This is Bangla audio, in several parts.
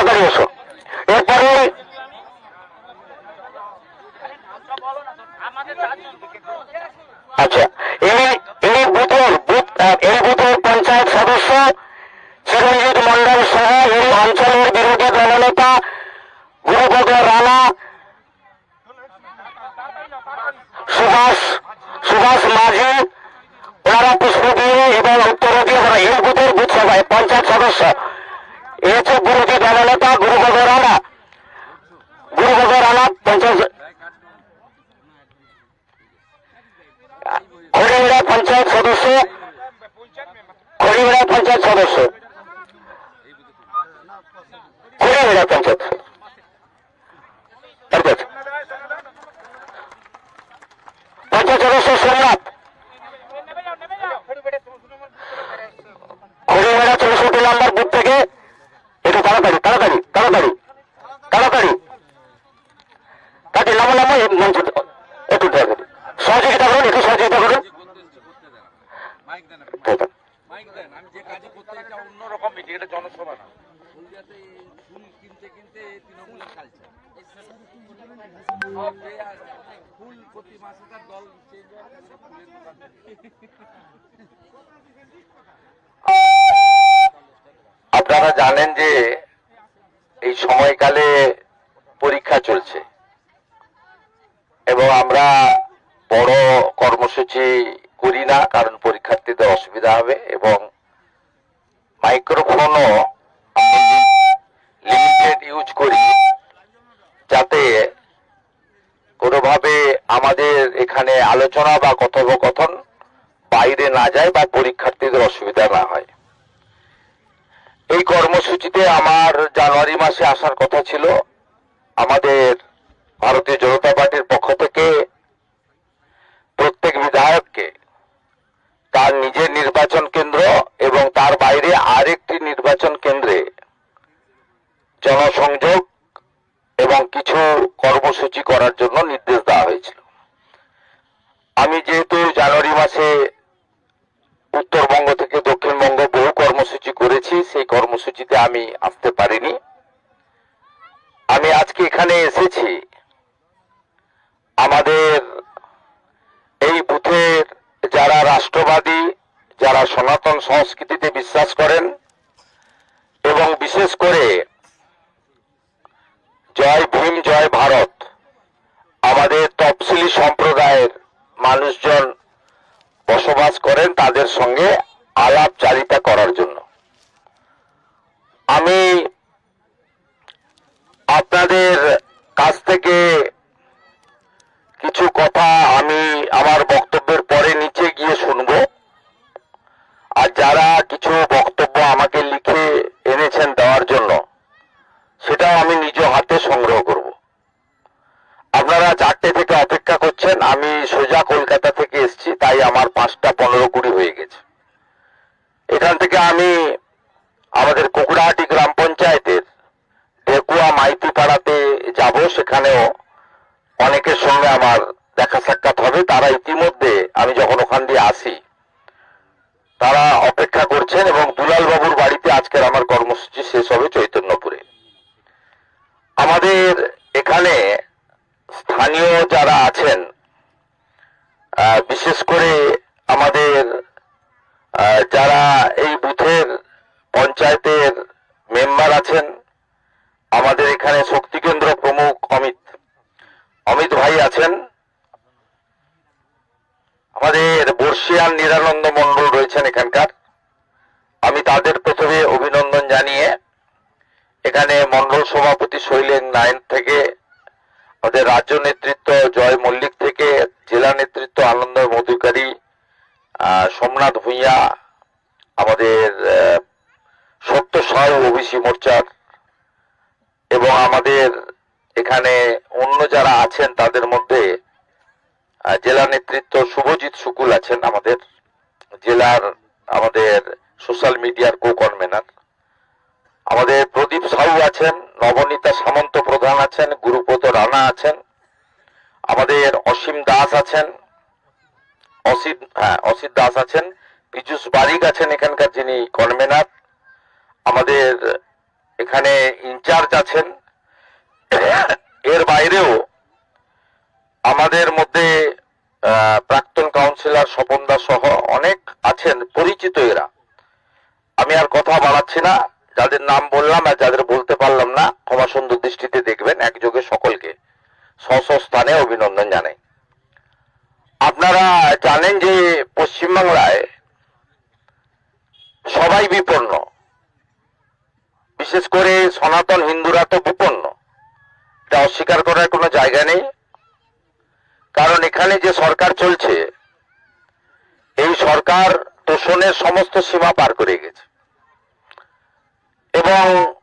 わかりまし。পঞ্চায়েত সদস্য সোমনাথ খড়িমড়া চৌষট্টি নাম্বার বুথ থেকে একটু তাড়াতাড়ি তাড়াতাড়ি তাড়াতাড়ি নামো নামো এই মঞ্চ একটু তাড়াতাড়ি সহযোগিতা করুন একটু সহযোগিতা করুন মাইক দেন আপনি। তাই তো। মাইক দেন আমি যে কাজে করতে এটা অন্যরকম মিটিং এটা জনসভা না হলদিয়াতে ফুল কিনতে কিনতে তৃণমূলের কালচার সব যে আর ফুল প্রতি মাসে তার দল চেঞ্জ হয় আপনারা জানেন যে এই সময়কালে পরীক্ষা চলছে এবং আমরা বড় কর্মসূচি করি না, কারণ পরীক্ষার্থীদের অসুবিধা হবে এবং মাইক্রোফোনও লিমিটেড ইউজ করি যাতে কোনোভাবে আমাদের এখানে আলোচনা বা কথোপকথন বাইরে না যায় বা পরীক্ষার্থীদের অসুবিধা না হয়। এই কর্মসূচিতে আমার জানুয়ারি মাসে আসার কথা ছিল। আমাদের ভারতীয় জনতা পার্টির পক্ষ থেকে প্রত্যেক বিধায়ককে তার নিজের নির্বাচন কেন্দ্র এবং তার বাইরে আরেকটি নির্বাচন কেন্দ্রে জনসংযোগ এবং কিছু কর্মসূচি করার জন্য নির্দেশ দেওয়া হয়েছিল। আমি যেহেতু জানুয়ারি মাসে উত্তরবঙ্গ থেকে দক্ষিণবঙ্গ বহু কর্মসূচি করেছি, সেই কর্মসূচিতে আমি আসতে পারিনি। আমি আজকে এখানে এসেছি। আমাদের এই বুথের যারা রাষ্ট্রবাদী, যারা সনাতন সংস্কৃতিতে বিশ্বাস করেন এবং বিশেষ করে জয় ভীম, জয় ভারত। আমাদের তফসিলি সম্প্রদায়ের মানুষজন বসবাস করেন তাদের সঙ্গে আলাপ চারিতা করার জন্য। আমি আপনাদের কাছ থেকে কিছু কথা আমি আমার বক্তব্যের পরে নিচে গিয়ে শুনব আর যারা কিছু বক্তব্য আমাকে লিখে এনেছেন দেওয়ার জন্য সেটাও আমি নিজ হাতে সংগ্রহ করব আপনারা চারটে থেকে অপেক্ষা করছেন আমি সোজা কলকাতা থেকে এসেছি তাই আমার পাঁচটা পনেরো কুড়ি হয়ে গেছে। এখান থেকে আমি আমাদের কুকুরাহাটি গ্রাম পঞ্চায়েতের ঢেকুয়া মাইতি পাড়াতে যাব। সেখানেও অনেকের সঙ্গে আমার দেখা সাক্ষাৎ হবে। তারা ইতিমধ্যে আমি যখন ওখান দিয়ে আসি, তারা অপেক্ষা করছেন এবং দুলাল বাবুর বাড়িতে আজকের আমার কর্মসূচি শেষ হবে চৈতন্যপুরে। আমাদের এখানে স্থানীয় যারা আছেন বিশেষ করে আমাদের যারা এই বুথের পঞ্চায়েতের মেম্বার আছেন, আমাদের এখানে শক্তি কেন্দ্র প্রমুখ অমিত। অমিত ভাই আছেন। আমাদের বর্ষিয়ান নিরানন্দ মন্ডল রয়েছেন এখানকার। আমি তাদের প্রথমে অভিনন্দন জানিয়ে এখানে মন্ডল সভাপতি শৈলেন নাইন থেকে, আমাদের রাজ্য নেতৃত্ব জয় মল্লিক থেকে, জেলা নেতৃত্ব আনন্দ মধুকারী সোমনাথ ভূঁইয়া আমাদের সত্য সাউ ওবিসি মোর্চার এবং আমাদের এখানে অন্য যারা আছেন তাদের মধ্যে জেলা নেতৃত্ব শুভজিৎ শুকুল আছেন আমাদের, জেলার আমাদের সোশ্যাল মিডিয়ার কো কনভেনার আমাদের প্রদীপ সাহু আছেন, নবনীতা সামন্ত প্রধান আছেন, গুরুপদ রানা আছেন। আমাদের অসীম দাস আছেন অসিত হ্যাঁ অসিত দাস আছেন, পীযুষ বারিক আছেন এখানকার যিনি কনভেনার আমাদের এখানে ইনচার্জ আছেন। এর বাইরেও আমাদের মধ্যে প্রাক্তন কাউন্সিলর স্বপনদা সহ অনেক আছেন, পরিচিত এরা। আমি আর কথা বাড়াচ্ছি না, যাদের নাম বললাম আর যাদের বলতে পারলাম না ক্ষমা সুন্দর দৃষ্টিতে দেখবেন, একযোগে সকলকে স্ব স্ব স্থানে অভিনন্দন জানাই আপনারা জানেন যে পশ্চিমবাংলায় সবাই বিপন্ন। বিশেষ করে সনাতন হিন্দুরা তো বিপন্ন। এটা অস্বীকার করার কোনো জায়গা নেই। কারণ এখানে যে সরকার চলছে, এই সরকার তোষণের সমস্ত সীমা পার করে গেছে। এবং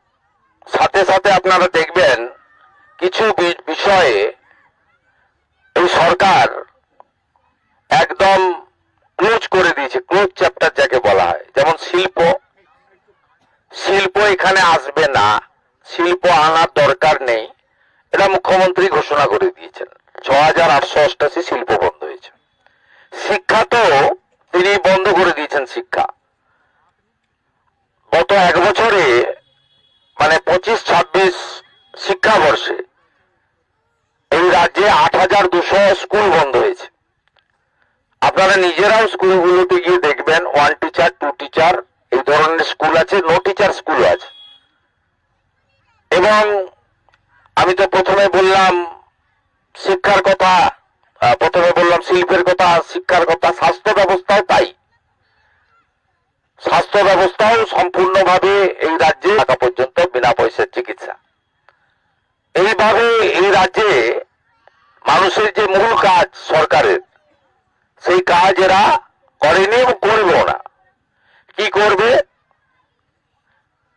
সাথে সাথে আপনারা দেখবেন, কিছু বিষয়ে এই সরকার একদম দিয়েছে ক্লোজ চ্যাপ্টার যাকে বলা হয়, যেমন শিল্প। শিল্প এখানে আসবে না, শিল্প আনার দরকার নেই। এটা মুখ্যমন্ত্রী ঘোষণা করে দিয়েছেন। ছ হাজার আটশো অষ্টাশি শিল্প বন্ধ হয়েছে। শিক্ষা তো তিনি বন্ধ করে দিয়েছেন শিক্ষা। গত এক বছরে মানে পঁচিশ ছাব্বিশ শিক্ষাবর্ষে এই রাজ্যে আট হাজার দুশো স্কুল বন্ধ হয়েছে। আপনারা নিজেরাও স্কুলগুলোতে গিয়ে দেখবেন ওয়ান টিচার টু টিচার এই ধরনের স্কুল আছে নো টিচার স্কুল আছে। এবং আমি তো প্রথমে বললাম, শিক্ষার কথা প্রথমে বললাম শিল্পের কথা, শিক্ষার কথা, স্বাস্থ্য ব্যবস্থাও তাই। স্বাস্থ্য ব্যবস্থাও সম্পূর্ণভাবে এই রাজ্যে টাকা পর্যন্ত বিনা পয়সার চিকিৎসা। এইভাবে এই রাজ্যে মানুষের যে মূল কাজ সরকারের সেই কাজ এরা করেনি এবং করবেও না। কি করবে?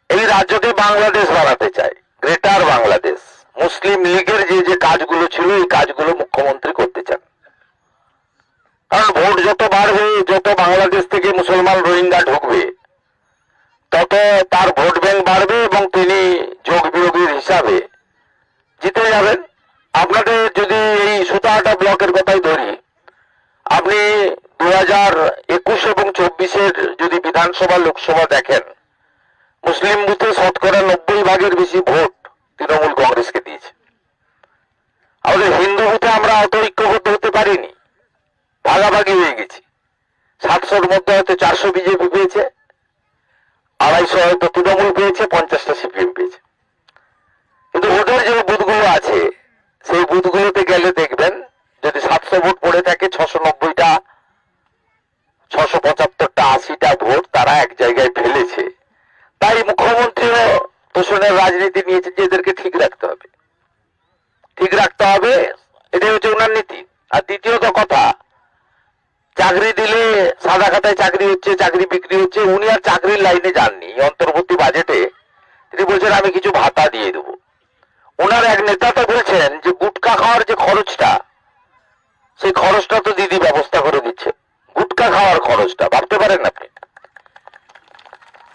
এই রাজ্যকে বাংলাদেশ বানাতে চায়, গ্রেটার বাংলাদেশ। মুসলিম লীগের যে যে কাজগুলো ছিল, এই কাজগুলো মুখ্যমন্ত্রী করতে চান। কারণ ভোট যত বাড়বে, যত বাংলাদেশ থেকে মুসলমান রোহিঙ্গা ঢুকবে, তত তার ভোট ব্যাংক বাড়বে এবং তিনি যোগ বিয়োগীর হিসাবে জিতে যাবেন। আপনাদের যদি এই সুতাহাটা ব্লকের কথাই ধরি আপনি দু হাজার একুশ এবং চব্বিশের যদি বিধানসভা, লোকসভা দেখেন, মুসলিম বুথে শতকরা নব্বই ভাগের বেশি ভোট তৃণমূল কংগ্রেসকে দিয়েছে। আমাদের হিন্দু বুথে আমরা অত ঐক্যবদ্ধ হতে পারিনি। ভাগাভাগি হয়ে গেছি। সাতশোর মধ্যে হয়তো চারশো বিজেপি পেয়েছে, আড়াইশো হয়তো তৃণমূল পেয়েছে, পঞ্চাশটা সিপিএম পেয়েছে। কিন্তু ওদের যে বুথগুলো আছে, সেই বুথগুলোতে গেলে দেখবেন, যদি সাতশো ভোট পড়ে থাকে, ছশো পঁচাত্তরটা আশিটা ভোট তারা এক জায়গায় ফেলেছে। তাই মুখ্যমন্ত্রীও তোষণের রাজনীতি নিয়েছে যে এদেরকে ঠিক রাখতে হবে। ঠিক রাখতে হবে, এটাই হচ্ছে ওনার নীতি। আর দ্বিতীয়ত কথা, চাকরি দিলে সাদা খাতায় চাকরি হচ্ছে, চাকরি বিক্রি হচ্ছে, উনি আর চাকরির লাইনে যাননি। অন্তর্বর্তী বাজেটে তিনি বলছেন, আমি কিছু ভাতা দিয়ে দেবো। ওনার এক নেতা তো বলছেন যে গুটকা খাওয়ার যে খরচটা, সেই খরচটা তো দিদি ব্যবস্থা করে দিচ্ছে গুটকা খাওয়ার খরচটা, ভাবতে পারেন আপনি?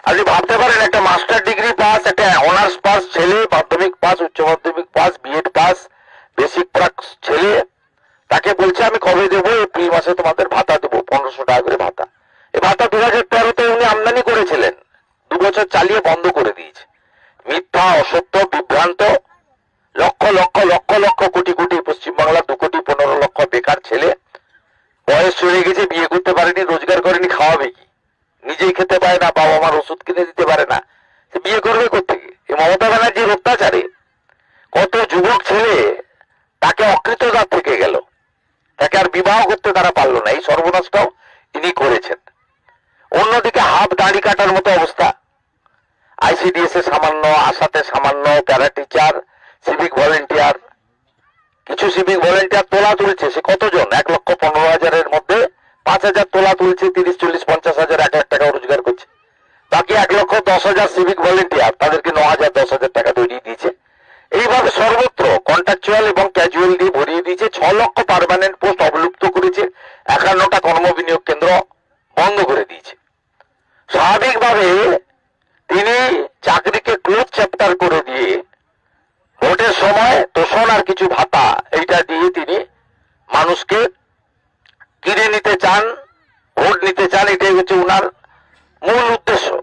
আপনি ভাবতে পারেন, একটা মাস্টার ডিগ্রি পাস একটা অনার্স পাস ছেলে, Madhyamik pass Uchcha Madhyamik pass B Ed pass basic pass ছেলে, তাকে বলছে, আমি কবে দেবো? এপ্রিল মাসে তোমাদের ভাতা দেবো, পনেরোশো টাকা করে ভাতা। এই ভাতা দু হাজার তেরোতে উনি আমদানি করেছিলেন। দু বছর চালিয়ে বন্ধ করে দিয়েছে। মিথ্যা, অসত্য, বিভ্রান্ত, লক্ষ লক্ষ লক্ষ লক্ষ, কোটি কোটি, পশ্চিমবাংলার দু কোটি, পনেরো লক্ষ বেকার ছেলে বয়স চলে গেছে, বিয়ে করতে পারেনি, রোজগার করেনি, খাওয়াবে কি? নিজেই খেতে পারে না বাবা মার ওষুধ কিনে দিতে পারে না। সে বিয়ে করবে কোথেকে এই মমতা ব্যানার্জির অত্যাচারে। কত যুবক ছেলে তাকে অকৃতদার থেকে গেল। তাকে আর বিবাহ করতে তারা পারল না। এই সর্বনাশটাও ইনি করেছেন। অন্যদিকে হাফ দাড়ি কাটার মতো অবস্থা। আইসিডিএস এ সামান্য, আশাতে সামান্য প্যারা টিচার সিভিক ভলেন্টিয়ার কিছু সিভিক ভলেন্টিয়ার তোলা তুলছে, সে কতজন? এক লক্ষ পনেরো হাজারের মধ্যে পাঁচ হাজার তোলা তুলছে, তিরিশ, চল্লিশ, পঞ্চাশ হাজার, এক লাখ টাকা রোজগার করছে। বাকি এক লক্ষ দশ হাজার সিভিক ভলেন্টিয়ার তাদেরকে ন হাজার, দশ হাজার টাকা তৈরি দিয়েছে। এইভাবে সর্বত্র কন্ট্রাকচুয়াল এবং ক্যাজুয়াল দিয়ে ভরিয়ে দিয়েছে, ছ লক্ষ পার্মানেন্ট পোস্ট অবলুপ্ত করেছে, একান্নটা কর্মবিনিয়োগ কেন্দ্র বন্ধ করে দিয়েছে। স্বাভাবিকভাবে তিনি চাকরিকে ক্লোজ চ্যাপ্টার করে দিয়ে ভোটের সময় তোষণ আর কিছু ভাতা, এইটা দিয়ে তিনি মানুষকে কিনে নিতে চান, ভোট নিতে চান, এটাই হচ্ছে উনার মূল উদ্দেশ্য।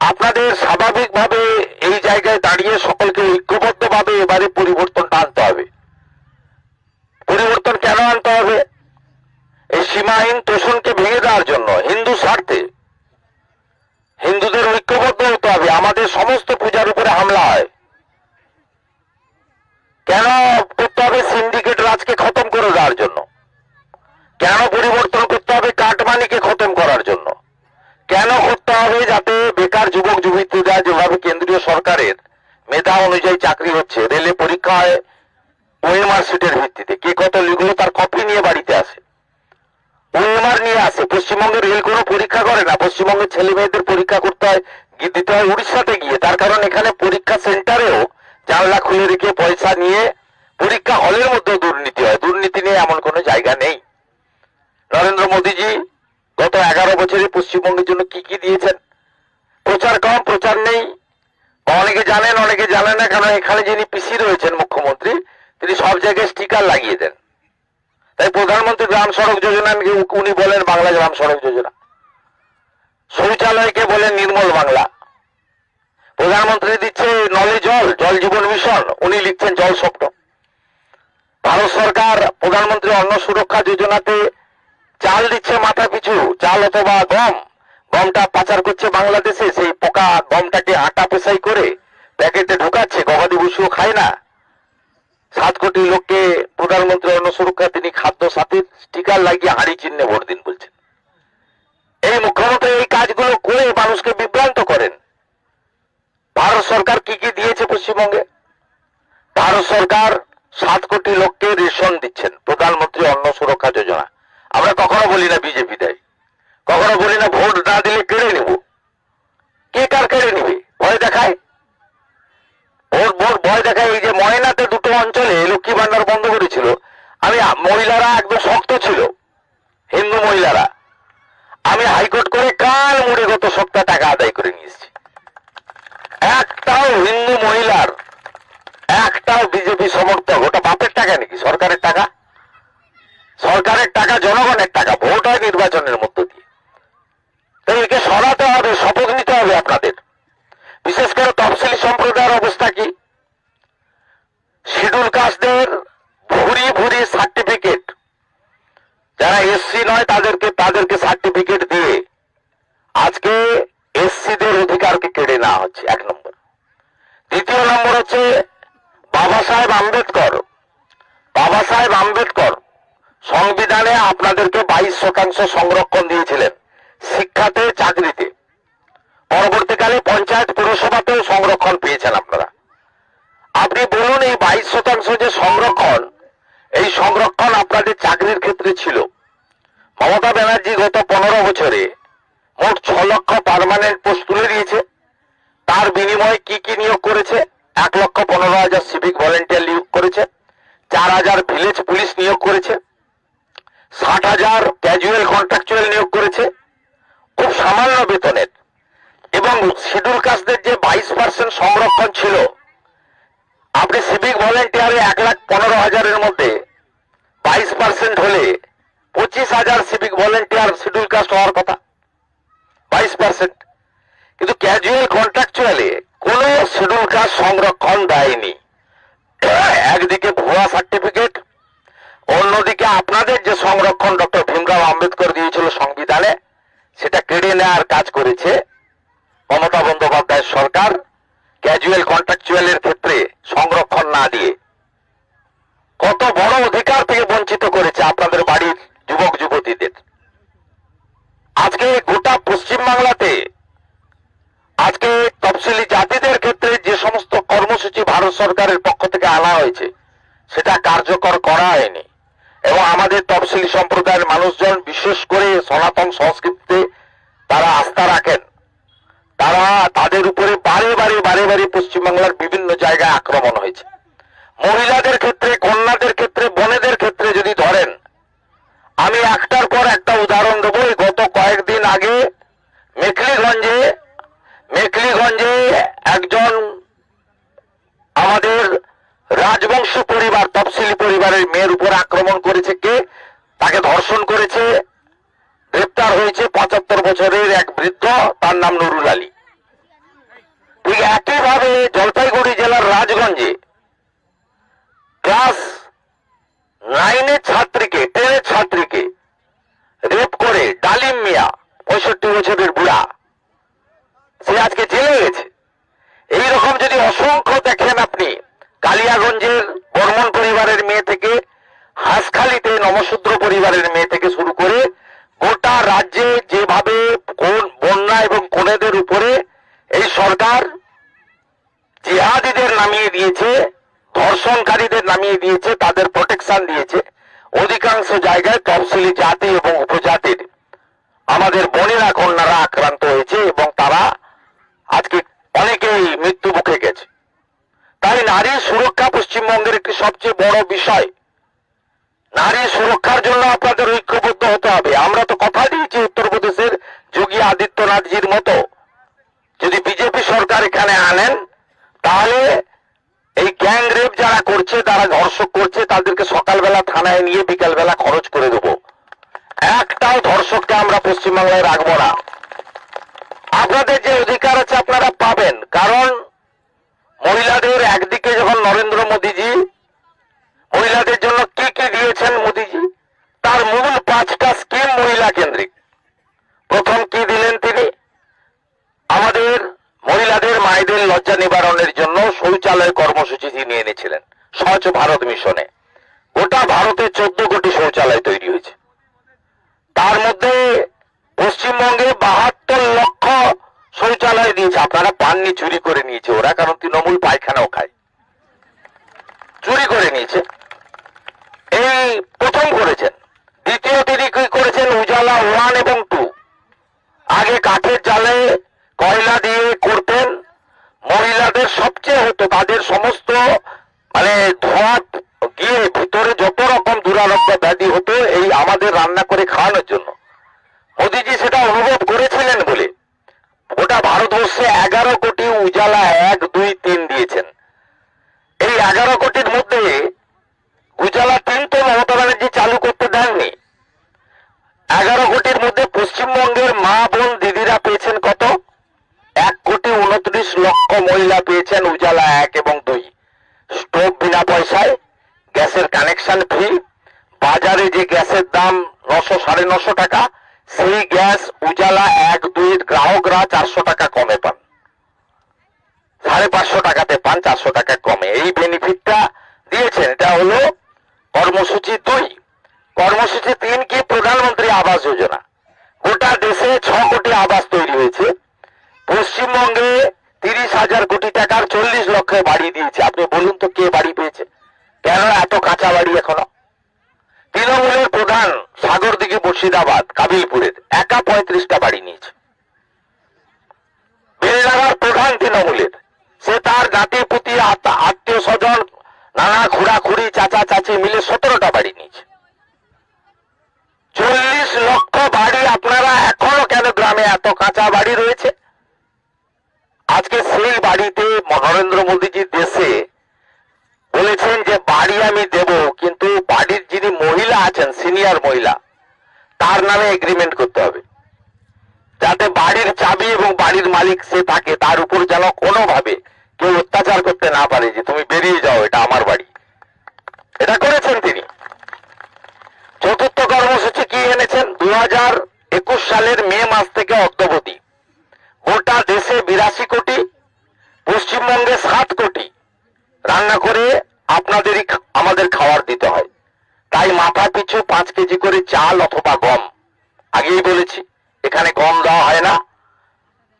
আপনাদের স্বাভাবিকভাবে হবে এবারে পরিবর্তনটা আনতে হবে। পরিবর্তন কেন আনতে হবে? এই সীমাহীন তোষণকে ভেঙে দেওয়ার জন্য, হিন্দু স্বার্থে। হিন্দুদের ঐক্যবদ্ধ হতে হবে, আমাদের সমস্ত পূজার উপরে হামলা হয়। কেন করতে হবে সিন্ডিকেট রাজকে খতম করে দেওয়ার জন্য? কেন পরিবর্তন করতে হবে কাটমানিকে খতম করার জন্য? কেন করতে হবে যাতে বেকার যুবক যুবতীরা যেভাবে কেন্দ্রীয় সরকারের মেধা অনুযায়ী চাকরি হচ্ছে, রেলে পরীক্ষা হয় ওএমআর সিটের ভিত্তিতে, কে কত লিখলো তার কপি নিয়ে বাড়িতে আসে। ওএমআর নিয়ে আসে পশ্চিমবঙ্গের রেল কোনো পরীক্ষা করে না পশ্চিমবঙ্গের ছেলে মেয়েদের পরীক্ষা করতে হয় দিতে হয় উড়িষ্যাতে গিয়ে, তার কারণ এখানে পরীক্ষা সেন্টারেও জানলা খুলে রেখে পয়সা নিয়ে পরীক্ষা হলের মধ্যে দুর্নীতি হয়। দুর্নীতি নিয়ে এমন কোনো জায়গা নেই। নরেন্দ্র মোদীজি গত এগারো বছরে পশ্চিমবঙ্গের জন্য কি কি দিয়েছেন? প্রচার কম, প্রচার নেই। অনেকে জানেন অনেকে জানেন না কারণ এখানে যিনি পিসি রয়েছেন মুখ্যমন্ত্রী, তিনি সব জায়গায় স্টিকার লাগিয়ে দেন। তাই প্রধানমন্ত্রী গ্রাম সড়ক যোজনা উনি বলেন বাংলা গ্রাম সড়ক যোজনা। শৌচালয়কে বলেন নির্মল বাংলা। প্রধানমন্ত্রী দিচ্ছে নলে জল জল জীবন মিশন, উনি লিখছেন জল স্বপ্ন। ভারত সরকার, প্রধানমন্ত্রী অন্ন সুরক্ষা যোজনাতে চাল দিচ্ছে মাথা পিছু, চাল অথবা গম। গমটা পাচার করছে বাংলাদেশে, সেই পোকা গমটাকে আটা পেশাই করে প্যাকেটে ঢুকাচ্ছে, গবাদি পশুও খায় না। সাত কোটি লোককে প্রধানমন্ত্রী অন্ন সুরক্ষা, তিনি খাদ্য সাথীর স্টিকার লাগিয়ে হাড়ি চিহ্নে ভোট দিন বলছেন। এই মুখ্যমন্ত্রী এই কাজগুলো করে মানুষকে ভারত সরকার কি কি দিয়েছে পশ্চিমবঙ্গে? ভারত সরকার সাত কোটি লোককে রেশন দিচ্ছেন, প্রধানমন্ত্রী অন্ন সুরক্ষা যোজনা। আমরা কখনো বলি না বিজেপি দেয়। কখনো বলি না ভোট না দিলে কেড়ে নেব। কে কার কেড়ে নিবে? ভয় দেখায়। ভোট ভোট, ভয় দেখায়। এই যে ময়নাতে দুটো অঞ্চলে লক্ষ্মী ভান্ডার বন্ধ করেছিল, আমি মহিলারা একদম শক্ত ছিল, হিন্দু মহিলারা। আমি হাইকোর্ট করে কাল মুড়ে গত সপ্তাহ টাকা আদায় করে নিয়েছি একটাও হিন্দু মহিলার, একটাও বিজেপি সমর্থক, ওটা বাপের টাকা নাকি? সরকারের টাকা? সরকারের টাকা, জনগণের টাকা, ভোট হয় নির্বাচনের মধ্য দিয়ে। তাই একে সরাতে হবে, শপথ নিতে হবে আপনাদের। বিশেষ করে তফসিলি সম্প্রদায়ের অবস্থা কি? শিডিউল কাস্টদের ভুরি ভুরি সার্টিফিকেট। যারা এসসি নয়, তাদেরকে তাদেরকে সার্টিফিকেট দিয়ে আজকে এসসিদের অধিকারকে কেড়ে নেওয়া হচ্ছে, এক নম্বর। দ্বিতীয় নম্বর হচ্ছে বাবা সাহেব আম্বেদকর। বাবা সাহেব আম্বেদকর সংবিধানে আপনাদেরকে বাইশ শতাংশ সংরক্ষণ দিয়েছিলেন, শিক্ষাতে, চাকরিতে। পরবর্তীকালে পঞ্চায়েত পুরসভাতেও সংরক্ষণ পেয়েছেন আপনারা। আপনি বলুন, এই বাইশ শতাংশ যে সংরক্ষণ, এই সংরক্ষণ আপনাদের চাকরির ক্ষেত্রে ছিল। মমতা ব্যানার্জি গত পনেরো বছরে মোট ছ লক্ষ পার্মানেন্ট পোস্ট তুলে দিয়েছে। তার বিনিময়ে কি কি নিয়োগ করেছে? এক লক্ষ পনেরো হাজার সিভিক ভলেন্টিয়ার নিয়োগ করেছে। চার হাজার ভিলেজ পুলিশ নিয়োগ করেছে। ষাট হাজার ক্যাজুয়াল কন্ট্রাকচুয়াল নিয়োগ করেছে। খুব সামান্য বেতনের। এবং শিডিউল কাস্টদের যে বাইশ পার্সেন্ট সংরক্ষণ ছিল, আপনি সিভিক ভলেন্টিয়ারে এক লাখ পনেরো হাজারের মধ্যে বাইশ পার্সেন্ট হলে পঁচিশ হাজার সিভিক ভলেন্টিয়ার শিডিউল কাস্ট হওয়ার কথা। বাইশ পার্সেন্ট কিন্তু ক্যাজুয়াল কন্ট্রাকচুয়ালে কোন শিডিউল কাস্ট সংরক্ষণ দেয়নি। একদিকে ভুয়া সার্টিফিকেট অন্যদিকে আপনাদের যে সংরক্ষণ ডক্টর ভীমরাও আম্বেদকর দিয়েছিল সংবিধানে, সেটা কেড়ে নেওয়ার কাজ করেছে মমতা বন্দ্যোপাধ্যায়ের সরকার ক্যাজুয়াল কন্ট্রাকচুয়ালের ক্ষেত্রে সংরক্ষণ না দিয়ে। কত বড় অধিকার থেকে বঞ্চিত করেছে আপনাদের বাড়ির যুবক যুবতীদের আজকে গোটা পশ্চিমবাংলাতে আজকে তফসিলি জাতিদের ক্ষেত্রে যে সমস্ত কর্মসূচি ভারত সরকারের পক্ষ থেকে আনা হয়েছে, সেটা কার্যকর করা হয়নি। এবং আমাদের তফসিলি সম্প্রদায়ের মানুষজন, বিশেষ করে সনাতন সংস্কৃতিতে তারা আস্থা রাখেন। তারা তাদের উপরে বারে বারে বারে বারে পশ্চিমবাংলার বিভিন্ন জায়গায় আক্রমণ হয়েছে। মহিলাদের ক্ষেত্রে, কন্যাদের ক্ষেত্রে, বোনেদের ক্ষেত্রে যদি ধরেন, আমি একটার পর একটা উদাহরণ দেবো গত কয়েকদিন আগে মেখলিগঞ্জে মেখলিগঞ্জে একজন আমাদের রাজবংশ পরিবার, তফসিলি পরিবারের মেয়ের উপর আক্রমণ করেছে কে? তাকে ধর্ষণ করেছে, গ্রেপ্তার হয়েছে পঁচাত্তর বছরের এক বৃদ্ধ, তার নাম নুরুল আলী। ঠিক একইভাবে জলপাইগুড়ি জেলার রাজগঞ্জে ক্লাস নাইনের ছাত্রীকে, টেনের ছাত্রীকে রেপ করে ডালিম মিয়া বছরের বুড়া। সে আজকে জেলে গেছে। এই রকম যদি অসংখ্য দেখেন আপনি, কালিয়াগঞ্জের বর্মন পরিবারের মেয়ে থেকে, হাঁসখালিতে নমশূদ্র পরিবারের মেয়ে থেকে শুরু করে গোটা রাজ্যে যেভাবে কোন বন্যা এবং কোনেদের উপরে এই সরকার জিহাদিদের নামিয়ে দিয়েছে, ধর্ষণকারীদের নামিয়ে দিয়েছে, তাদের প্রোটেকশন দিয়েছে, অধিকাংশ জায়গায় তফসিলি জাতি এবং উপজাতির। আমাদের বোনেরা, কন্যারা আক্রান্ত হয়েছে এবং তারা আজকে অনেকেই মৃত্যু মুখে গেছে। তাই নারী সুরক্ষা পশ্চিমবঙ্গের একটি সবচেয়ে বড় বিষয়। নারী সুরক্ষার জন্য আপনাদের ঐক্যবদ্ধ হতে হবে। আমরা তো কথা দিয়েছি উত্তরপ্রদেশের যোগী আদিত্যনাথজির মতো। যদি বিজেপি সরকার এখানে আনেন, তাহলে এই গ্যাং রেপ যারা করছে তারা ধর্ষক করছে, তাদেরকে সকালবেলা থানায় নিয়ে বিকালবেলা খরচ করে দেবো। একটাও ধর্ষককে আমরা পশ্চিমবাংলায় রাখব না। আপনাদের যে অধিকার আছে আপনারা পাবেন, কারণ মহিলাদের একদিকে যখন নরেন্দ্র মোদীজি, মহিলাদের জন্য কি কি দিয়েছেন মোদীজি, তার মূল পাঁচটা স্কিম মহিলা কেন্দ্রিক। প্রথম কি দিলেন তিনি? আমাদের মহিলাদের, মায়েদের লজ্জা নিবারণের জন্য শৌচালয় কর্মসূচি তিনি এনেছিলেন, স্বচ্ছ ভারত মিশনে। গোটা ভারতে চোদ্দ কোটি শৌচালয় তৈরি হয়েছে। তার মধ্যে পশ্চিমবঙ্গে বাহাত্তর লক্ষ শৌচালয় দিয়েছে। আপনারা পাননি, চুরি করে নিয়েছে ওরা, কারণ তৃণমূল পায়খানাও খায়। চুরি করে নিয়েছে। এই প্রথম করেছেন। দ্বিতীয় তিনি কি করেছেন? উজালা ওয়ান এবং টু। আগে কাঠের জালে কয়লা দিয়ে করতেন। মহিলাদের সবচেয়ে হতো, তাদের সমস্ত মানে ধোঁয়া দুরারোগ্য ব্যাধি হতো, এই আমাদের রান্না করে খাওয়ানোর জন্য। মোদিজি সেটা অনুভব করেছিলেন বলে। গোটা ভারতবর্ষে এগারো কোটি উজালা এক, দুই, তিন দিয়েছেন। এই এগারো কোটির মধ্যে উজালা তিন তো মমতা ব্যানার্জি চালু করতে দেননি। এগারো কোটির মধ্যে পশ্চিমবঙ্গের মা বোন দিদিরা পেয়েছেন কত? এক কোটি উনত্রিশ লক্ষ মহিলা পেয়েছেন উজালা এক এবং দুই। স্টোভ বিনা পয়সায়, গ্যাসের কানেকশন ফ্রি বাজারে যে গ্যাসের দাম নশো সাড়ে নশো টাকা, সেই গ্যাস উজালা এক দুই গ্রাহকরা চারশো টাকা কমে পান। সাড়ে পাঁচশো টাকাতে পান, চারশো টাকা কমে। এই বেনিফিটটা দিয়েছেন, এটা হলো কর্মসূচি দুই। কর্মসূচি তিন কি প্রধানমন্ত্রী আবাস যোজনা? গোটা দেশে ছ কোটি আবাস তৈরি হয়েছে। পশ্চিমবঙ্গে তিরিশ হাজার কোটি টাকার চল্লিশ লক্ষ বাড়ি দিয়েছে। আপনি বলুন তো কে বাড়ি পেয়েছে? কেন এত কাঁচা বাড়ি এখনও? তৃণমূলের প্রধান সাগরদিঘি মুর্শিদাবাদ কাবিলপুরের একা পঁয়ত্রিশটা বাড়ি নিয়েছে। বেলডাঙ্গার প্রধান তৃণমূলের। সে তার নাতি পুতি আত্মীয় স্বজন, নানা খুড়াখুড়ি চাচা, চাচি মিলে সতেরোটা বাড়ি নিয়েছে। চল্লিশ লক্ষ বাড়ি আপনারা এখনও কেন গ্রামে এত কাঁচা বাড়ি রয়েছে? আজকে সেই বাড়িতে নরেন্দ্র মোদীজির দেশে বলেছেন যে, বাড়ি আমি দেব, কিন্তু বাড়ির যিনি মহিলা আছেন, সিনিয়র মহিলা, তার নামে এগ্রিমেন্ট করতে হবে। যাতে বাড়ির চাবি এবং বাড়ির মালিক সে থাকে, তার উপর যেন কোনোভাবে কেউ অত্যাচার করতে না পারে যে, তুমি বেরিয়ে যাও, এটা আমার বাড়ি। এটা করেছেন তিনি। চতুর্থ কর্মসূচি কি এনেছেন? দু হাজার একুশ সালের মে মাস থেকে অদ্যবধি গোটা দেশে বিরাশি কোটি, পশ্চিমবঙ্গে সাত কোটি। রান্না করে আপনাদেরই আমাদের খাবার দিতে হয়। তাই মাথা পিছু পাঁচ কেজি করে চাল অথবা গম। আগেই বলেছি, এখানে গম দেওয়া হয় না।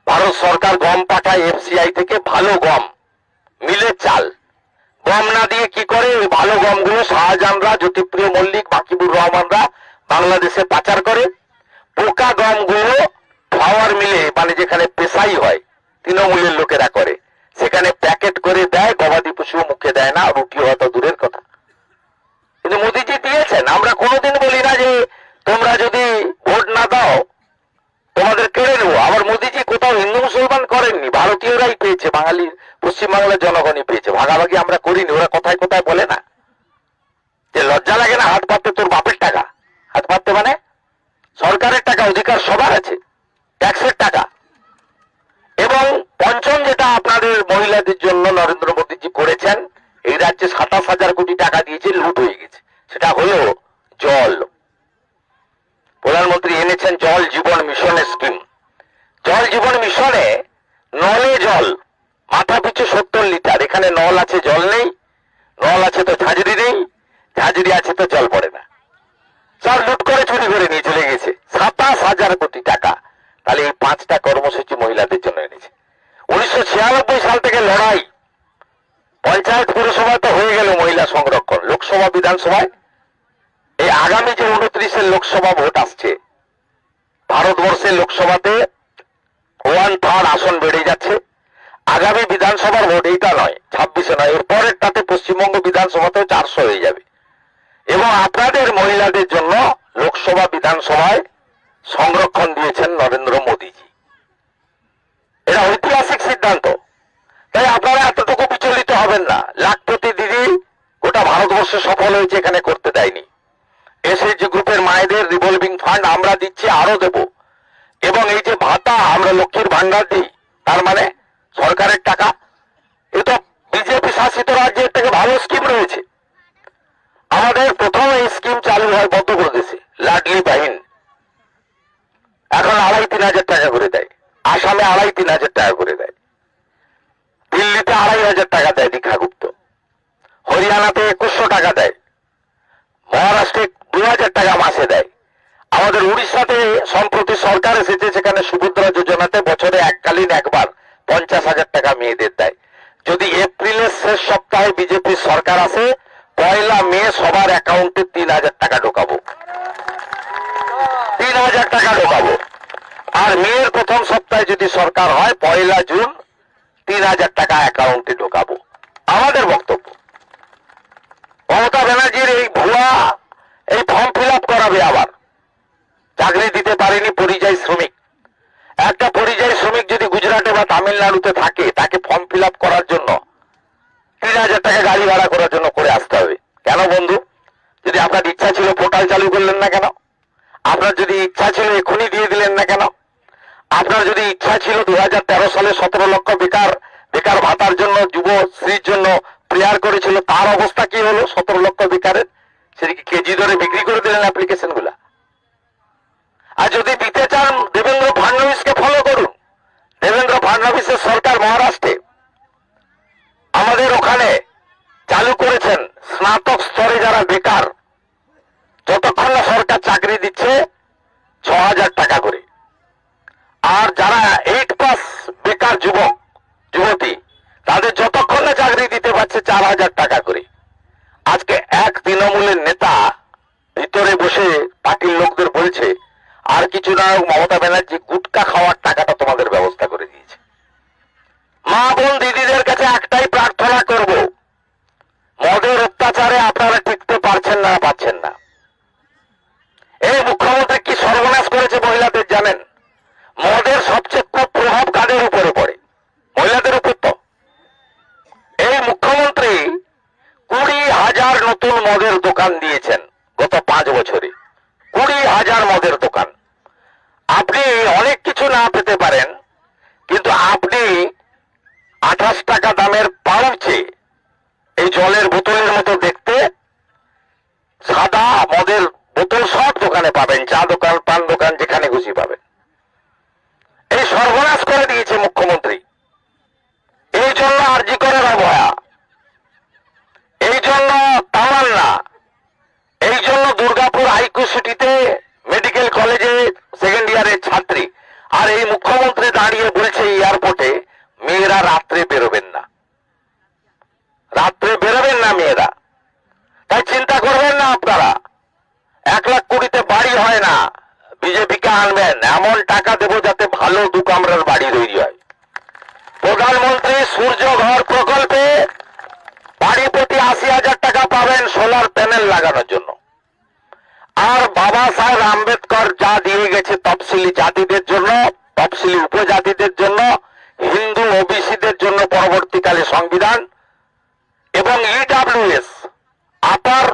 ভারত সরকার গম পাঠায় এফসিআই থেকে ভালো গম মিলের চাল। গম না দিয়ে কি করে? ভালো গমগুলো শাহজাহানরা, জ্যোতিপ্রিয় মল্লিক, বাকিবুর রহমানরা বাংলাদেশে পাচার করে। পোকা গমগুলো ফ্লাওয়ার মিলে মানে যেখানে পেশাই হয়, তৃণমূলের লোকেরা করে। সেখানে প্যাকেট করে দেয়, গবাদি পশু মুখে দেয় না, রুটি হয়তো দূরের কথা। কিন্তু মোদিজি দিয়েছেন, আমরা কোনোদিন বলি না যে তোমরা যদি ভোট না দাও, তোমাদের কেড়ে নেব। আবার মোদিজি কোথাও হিন্দু মুসলমান করেননি, ভারতীয়রাই পেয়েছে বাঙালি পশ্চিমবাংলার জনগণই পেয়েছে। ভাগাভাগি আমরা করিনি, ওরা কোথায় কোথায় বলে না। যে লজ্জা লাগে না, হাত পাততে তোর বাপের টাকা। হাত পাততে মানে সরকারের টাকা, অধিকার সবার আছে, ট্যাক্সের টাকা। এবং পঞ্চম যেটা আপনাদের মহিলাদের জন্য নরেন্দ্র মোদীজি করেছেন, এই রাজ্যে সাতাশ হাজার কোটি টাকা দিয়েছে, লুট হয়ে গেছে। সেটা হলো জল। প্রধানমন্ত্রী এনেছেন জল জীবন মিশনের স্কিম। জল জীবন মিশনে নলে জল, মাথা পিছু সত্তর লিটার। এখানে নল আছে, জল নেই। নল আছে তো ঝাঁঝরি নেই। ঝাঁঝরি আছে তো জল পড়ে না। সব লুট করে চুরি করে নিয়ে চলে গেছে। সাতাশ হাজার কোটি টাকা। তাহলে এই পাঁচটা কর্মসূচি মহিলাদের জন্য এনেছে। উনিশশো ছিয়ানব্বই সাল থেকে লড়াই। পঞ্চায়েত পুরসভা তো হয়ে গেল মহিলা সংরক্ষণ। লোকসভা, বিধানসভায় এই আগামী যে উনত্রিশের লোকসভা ভোট আসছে ভারতবর্ষের লোকসভাতে ওয়ান থার্ড আসন বেড়ে যাচ্ছে। আগামী বিধানসভার ভোট এইটা নয়, ছাব্বিশে নয়, এর পরেরটাতে পশ্চিমবঙ্গ বিধানসভাতেও চারশো হয়ে যাবে। এবং আপনাদের মহিলাদের জন্য লোকসভা বিধানসভায় সংরক্ষণ দিয়েছেন নরেন্দ্র মোদীজি। এটা ঐতিহাসিক সিদ্ধান্ত। তাই আপনারা এতটুকু বিচলিত হবেন না। লাখপতি দিদি গোটা ভারতবর্ষে সফল হয়েছে, এখানে করতে দেয়নি। এসএইচজি গ্রুপের মায়েদের রিভলভিং ফান্ড আমরা দিচ্ছি আরও দেব। এবং এই যে ভাতা, আমরা লক্ষ্মীর ভান্ডার দিই, তার মানে সরকারের টাকা। এ তো বিজেপি শাসিত রাজ্যের থেকে ভালো স্কিম রয়েছে। আমাদের প্রথম এই স্কিম চালু হয় মধ্যপ্রদেশে, লাডলি বাহিন। এখন আড়াই তিন হাজার টাকা করে দেয়। আসামে আড়াই তিন হাজার টাকা করে দেয়। দিল্লিতে আড়াই হাজার টাকা দেয় দীক্ষাগুপ্ত। হরিয়ানাতে একুশশো টাকা দেয়। মহারাষ্ট্রে দু হাজার টাকা মাসে দেয়। আমাদের উড়িষ্যাতে সম্প্রতি সরকার এসেছে সেখানে সুভদ্রা যোজনাতে বছরে এককালীন একবার পঞ্চাশ হাজার টাকা মেয়েদের দেয়। যদি এপ্রিলের শেষ সপ্তাহে বিজেপির সরকার আসে, পয়লা মে সবার অ্যাকাউন্টে তিন হাজার টাকা ঢোকাবো। তিন হাজার টাকা ঢোকাবো। আর মেয়ের প্রথম সপ্তাহে যদি সরকার হয়, পয়লা জুন তিন হাজার টাকা অ্যাকাউন্টে ঢোকাবো। আমাদের বক্তব্য। মমতা ব্যানার্জির এই ভুয়া, এই ফর্ম ফিল করাবে আবার। চাকরি দিতে পারেনি পরিযায়ী শ্রমিক। একটা পরিযায়ী শ্রমিক যদি গুজরাটে বা তামিলনাড়ুতে থাকে, তাকে ফর্ম ফিল করার জন্য তিন হাজার টাকা গাড়ি ভাড়া করার জন্য করে আসতে হবে। কেন বন্ধু? যদি আপনার ইচ্ছা ছিল পোর্টাল চালু করলেন না কেন? আপনার যদি ইচ্ছা ছিল এখনই দিয়ে দিলেন না কেন? আপনার যদি ইচ্ছা ছিল দুই হাজার তেরো সালে সতেরো লক্ষ বেকার বেকার ভাতার জন্য যুব স্ত্রীর জন্য প্রেয়ার করেছিল, তার অবস্থা কি হলো? সতেরো লক্ষ বেকারের সেদিকে কেজি ধরে বিক্রি করে দিলেন অ্যাপ্লিকেশনগুলা আর যদি দিতে চান, দেবেন্দ্র ফাডনবিসকে ফলো করুন। দেবেন্দ্র ফাডনবিসের সরকার মহারাষ্ট্রে। আমাদের ওখানে চালু করেছেন স্নাতক স্তরে যারা বেকার, যতক্ষণ না সরকার চাকরি দিচ্ছে, ছ হাজার টাকা করে। আর যারা এইট পাস বেকার যুবক, যুবতী, তাদের না পারছে চার হাজার টাকা করে। আজকে এক তৃণমূলের নেতা ভিতরে বসে পার্টির লোকদের বলছে, আর কিছু না, মমতা ব্যানার্জি গুটকা খাওয়ার টাকাটা তোমাদের ব্যবস্থা করে দিয়েছে। মা বোন দিদিদের কাছে একটাই প্রার্থনা করব, মদের অত্যাচারে আপনারা টিকতে পারছেন না, পাচ্ছেন না। এই মুখ্যমন্ত্রী কি সর্বনাশ করেছে মহিলাদের জানেন? মদের সবচেয়ে কুপ্রভাব কাদের উপরে পড়ে? মহিলাদের উপর তো এই মুখ্যমন্ত্রী কুড়ি হাজার নতুন মদের দোকান দিয়েছেন গত পাঁচ বছরে। কুড়ি হাজার মদের দোকান। আপনি অনেক কিছু না পেতে পারেন, কিন্তু আপনি আঠাশ টাকা দামের পাউচে এই জলের বোতলের মতো দেখতে সাদা মদের বোতল সব দোকানে পাবেন, চা দোকান, পান দোকান, যেখানে খুশি পাবেন। এই সর্বনাশ করে দিয়েছে মুখ্যমন্ত্রী এই জন্য আরজি করার অবহেলা এই জন্য তামান্না এই জন্য দুর্গাপুর মেডিকেল কলেজে সেকেন্ড ইয়ারের ছাত্রী। আর এই মুখ্যমন্ত্রী দাঁড়িয়ে বলছে এয়ারপোর্টে মেয়েরা রাত্রে বেরোবেন না। রাত্রে বেরোবেন না মেয়েরা। তাই চিন্তা করবেন না আপনারা। এক লাখ কোটিতে বাড়ি হয় না, বিজেপিকে আনবেন, এমন টাকা দেবো যাতে ভালো দু কামরার বাড়ি তৈরি হয়। প্রধানমন্ত্রী সূর্য ঘর প্রকল্পে বাড়ি প্রতি আশি হাজার টাকা পাবেন সোলার প্যানেল লাগানোর জন্য। আর বাবা সাহেব আম্বেদকর যা দিয়ে গেছে তফসিলি জাতিদের জন্য, তফসিলি উপজাতিদের জন্য, হিন্দু ওবিসিদের জন্য পরবর্তীকালে সংবিধান এবং ইডাব্লিউএস আপার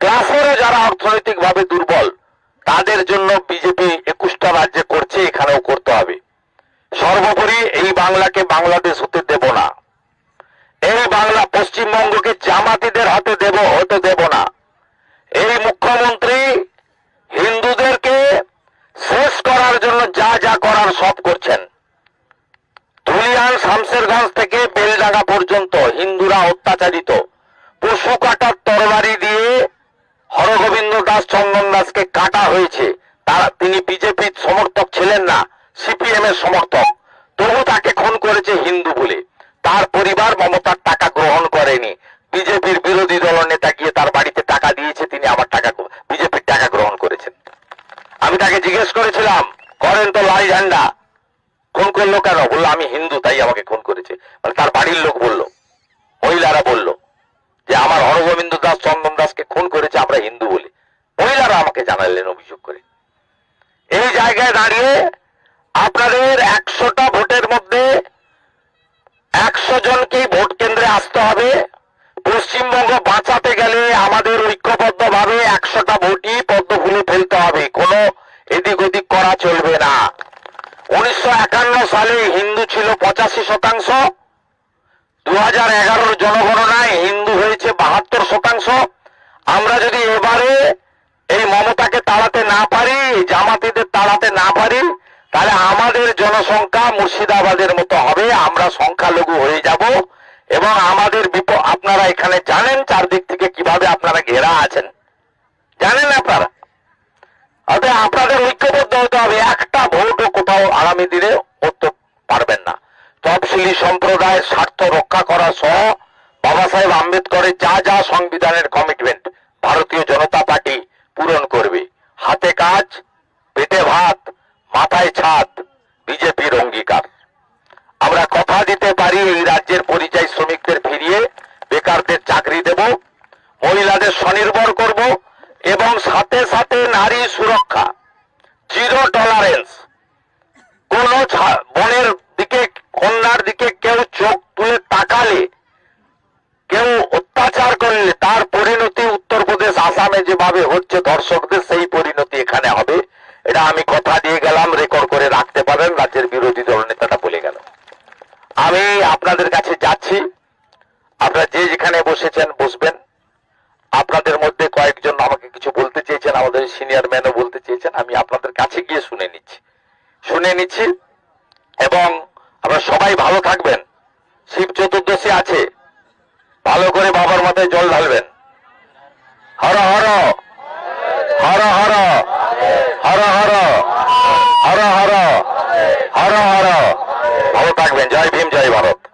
ক্লাসেরও যারা অর্থনৈতিকভাবে দুর্বল, তাদের জন্য বিজেপি একুশটা রাজ্যে করছে, এখানেও করতে হবে। সর্বোপরি এই বাংলাকে বাংলাদেশ হতে দেব না। এই বাংলা পশ্চিমবঙ্গকে জামাতিদের হাতে দেব, হতে দেব না। এই মুখ্যমন্ত্রী হিন্দুদেরকে শেষ করার জন্য যা যা করার সব করছেন। ধুলিয়ান শামসেরগঞ্জ থেকে বেলডাঙ্গা পর্যন্ত হিন্দুরা অত্যাচারিত। পশু কাটার তরবারি দিয়ে হরগোবিন্দ দাস, চন্দন দাসকে কাটা হয়েছে। তারা তিনি বিজেপির সমর্থক ছিলেন না সিপিএম এর সমর্থক। তবু তাকে খুন করেছে হিন্দু বলে। তার পরিবার মমতার টাকা গ্রহণ করেনি। বিজেপির বিরোধী দল নেতা গিয়ে তার বাড়িতে টাকা দিয়েছে, তিনি আমার টাকা বিজেপির টাকা গ্রহণ করেছেন। আমি তাকে জিজ্ঞেস করেছিলাম করেন তো লাল ঝান্ডা। খুন করল কেন? বলল, আমি হিন্দু, তাই আমাকে খুন করেছে। মানে তার বাড়ির লোক বলল, মহিলারা বলল যে, আমার হরগোবিন্দ দাস, চন্দন দাসকে খুন করেছে, আমরা হিন্দু বলে। মহিলারা আমাকে জানালেন অভিযোগ করে। এই জায়গায় দাঁড়িয়ে আপনাদের একশোটা ভোটের মধ্যে একশো জনকেই ভোট কেন্দ্রে আসতে হবে। পশ্চিমবঙ্গ বাঁচাতে গেলে আমাদের ঐক্যবদ্ধ ভাবে একশোটা ভোটই পদ্ম ফুলে ফেলতে হবে। কোনো এদিক ওদিক করা চলবে না। উনিশশো একান্ন সালে হিন্দু ছিল পঁচাশি শতাংশ। দু হাজার জনগণনায় হিন্দু হয়েছে বাহাত্তর শতাংশ। আমরা যদি এবারে এই মমতাকে তাড়াতে না পারি, জামাতিদের তাড়াতে না পারি, তাহলে আমাদের জনসংখ্যা মুর্শিদাবাদের মতো হবে। আমরা সংখ্যালঘু হয়ে যাব। এবং আমাদের আপনারা এখানে জানেন চারদিক থেকে কীভাবে আপনারা ঘেরা আছেন। জানেন আপনারা? অতএব আপনাদের ঐক্যবদ্ধ হতে হবে। একটা ভোটও কোথাও আগামী দিনে করতে পারবেন না। তফসিলি সম্প্রদায়ের স্বার্থ রক্ষা করা সহ বাবা সাহেব আম্বেদকরের যা যা সংবিধানের কমিটমেন্ট ভারতীয় জনতা পার্টি পূরণ করবে। হাতে কাজ, পেটে ভাত, মাথায় ছাদ, বিজেপির অঙ্গীকার। আমরা কথা দিতে পারি এই রাজ্যের পরিযায়ী শ্রমিকদের ফিরিয়ে, বেকারদের চাকরি দেব, মহিলাদের স্বনির্ভর করব এবং সাথে সাথে নারী সুরক্ষা জিরো টলারেন্স কোন বোনের দিকে, কন্যার দিকে কেউ চোখ তুলে তাকালে, কেউ অত্যাচার করলে তার পরিণতি উত্তরপ্রদেশ আসামে যেভাবে হচ্ছে, দর্শকদের সেই পরিণতি এখানে হবে। এটা আমি কথা দিয়ে গেলাম রেকর্ড করে রাখতে পারেন, রাজ্যের বিরোধী দল নেতাটা বলে গেল। আমি আপনাদের কাছে যাচ্ছি। আপনারা যে যেখানে বসেছেন, বসবেন। আপনাদের মধ্যে কয়েকজন আমাকে কিছু বলতে চেয়েছেন, আমাদের সিনিয়র ম্যানও বলতে চেয়েছেন, আমি আপনাদের কাছে গিয়ে শুনে নিচ্ছি। শুনে নিচ্ছি এবং আপনারা সবাই ভালো থাকবেন। শিব চতুর্দশী আছে। ভালো করে বাবার মাথায় জল ঢালবেন। হর হর। হর হর। হর হর। হর হর। হর হর। ভালো থাকবেন। জয় ভীম, জয় ভারত।